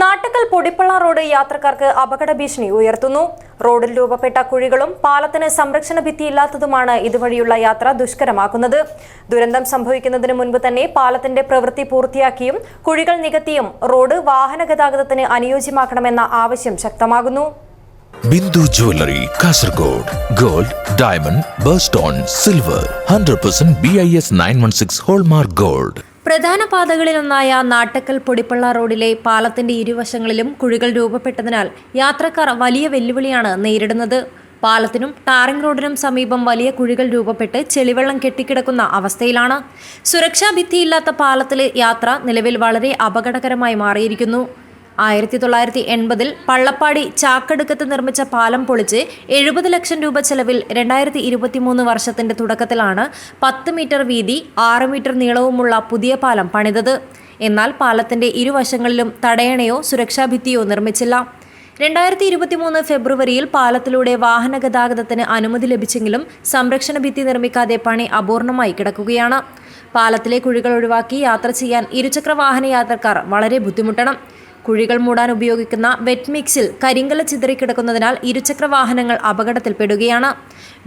Nattukal പൊടിപ്പള്ള road യാത്രക്കാർക്ക് അപകട ഭീഷണി ഉയർത്തുന്നു. റോഡിൽ രൂപപ്പെട്ട കുഴികളും പാലത്തിന് സംരക്ഷണ ഭിത്തിയില്ലാത്തതുമാണ് ഇതുവഴിയുള്ള യാത്ര ദുഷ്കരമാക്കുന്നത്. ദുരന്തം സംഭവിക്കുന്നതിന് മുൻപ് തന്നെ പാലത്തിന്റെ പ്രവൃത്തി പൂർത്തിയാക്കിയും കുഴികൾ നികത്തിയും റോഡ് വാഹന ഗതാഗതത്തിന് അനുയോജ്യമാക്കണമെന്ന ആവശ്യം ശക്തമാകുന്നു. Bindu jewellery Kasaragod gold diamond birthstone silver hundred percent B I S nine one six hallmark gold. പ്രധാന പാതകളിലൊന്നായ നാട്ടക്കൽ പൊടിപ്പള്ള റോഡിലെ പാലത്തിന്റെ ഇരുവശങ്ങളിലും കുഴികൾ രൂപപ്പെട്ടതിനാൽ യാത്രക്കാർ വലിയ വെല്ലുവിളിയാണ് നേരിടുന്നത്. പാലത്തിനും ടാറിംഗ് റോഡിനും സമീപം വലിയ കുഴികൾ രൂപപ്പെട്ട് ചെളിവെള്ളം കെട്ടിക്കിടക്കുന്ന അവസ്ഥയിലാണ്. സുരക്ഷാ ഭിത്തിയില്ലാത്ത പാലത്തിലെ യാത്ര നിലവിൽ വളരെ അപകടകരമായി മാറിയിരിക്കുന്നു. ആയിരത്തി തൊള്ളായിരത്തി എൺപതിൽ പള്ളപ്പാടി ചാക്കടുക്കത്ത് നിർമ്മിച്ച പാലം പൊളിച്ച് എഴുപത് ലക്ഷം രൂപ ചെലവിൽ രണ്ടായിരത്തി ഇരുപത്തിമൂന്ന് വർഷത്തിന്റെ തുടക്കത്തിലാണ് പത്ത് മീറ്റർ വീതി ആറ് മീറ്റർ നീളവുമുള്ള പുതിയ പാലം പണിതത്. എന്നാൽ പാലത്തിന്റെ ഇരുവശങ്ങളിലും തടയണയോ സുരക്ഷാഭിത്തിയോ നിർമ്മിച്ചില്ല. രണ്ടായിരത്തി ഇരുപത്തിമൂന്ന് ഫെബ്രുവരിയിൽ പാലത്തിലൂടെ വാഹന ഗതാഗതത്തിന് അനുമതി ലഭിച്ചെങ്കിലും സംരക്ഷണ ഭിത്തി നിർമ്മിക്കാതെ പണി അപൂർണമായി കിടക്കുകയാണ്. പാലത്തിലെ കുഴികൾ ഒഴിവാക്കി യാത്ര ചെയ്യാൻ ഇരുചക്ര വാഹന യാത്രക്കാർ വളരെ ബുദ്ധിമുട്ടണം. കുഴികൾ മൂടാൻ ഉപയോഗിക്കുന്ന വെറ്റ് മിക്സിൽ കരിങ്കല ചിതറിക്കിടക്കുന്നതിനാൽ ഇരുചക്ര വാഹനങ്ങൾ അപകടത്തിൽപ്പെടുകയാണ്.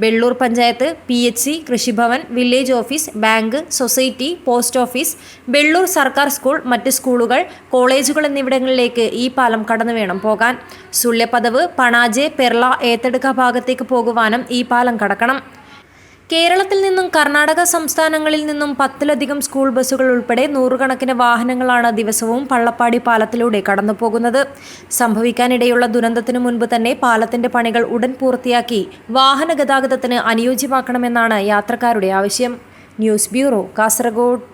Vellur panchayat P H C Krishibhavan village office bank society post office Vellur സർക്കാർ സ്കൂൾ മറ്റ് സ്കൂളുകൾ കോളേജുകൾ എന്നിവിടങ്ങളിലേക്ക് ഈ പാലം കടന്നു വേണം പോകാൻ. സുള്യപദവ് പണാജെ പെർള ഏത്തെടുക്ക ഭാഗത്തേക്ക് പോകുവാനും ഈ പാലം കടക്കണം. കേരളത്തിൽ നിന്നും കർണാടക സംസ്ഥാനങ്ങളിൽ നിന്നും പത്തിലധികം സ്കൂൾ ബസ്സുകൾ ഉൾപ്പെടെ നൂറുകണക്കിന് വാഹനങ്ങളാണ് ദിവസവും പള്ളപ്പാടി പാലത്തിലൂടെ കടന്നുപോകുന്നത്. സംഭവിക്കാനിടയുള്ള ദുരന്തത്തിനു മുൻപ് തന്നെ പാലത്തിന്റെ പണികൾ ഉടൻ പൂർത്തിയാക്കി വാഹന ഗതാഗതത്തിന് അനുയോജ്യമാക്കണമെന്നാണ് യാത്രക്കാരുടെ ആവശ്യം. News bureau Kasaragod.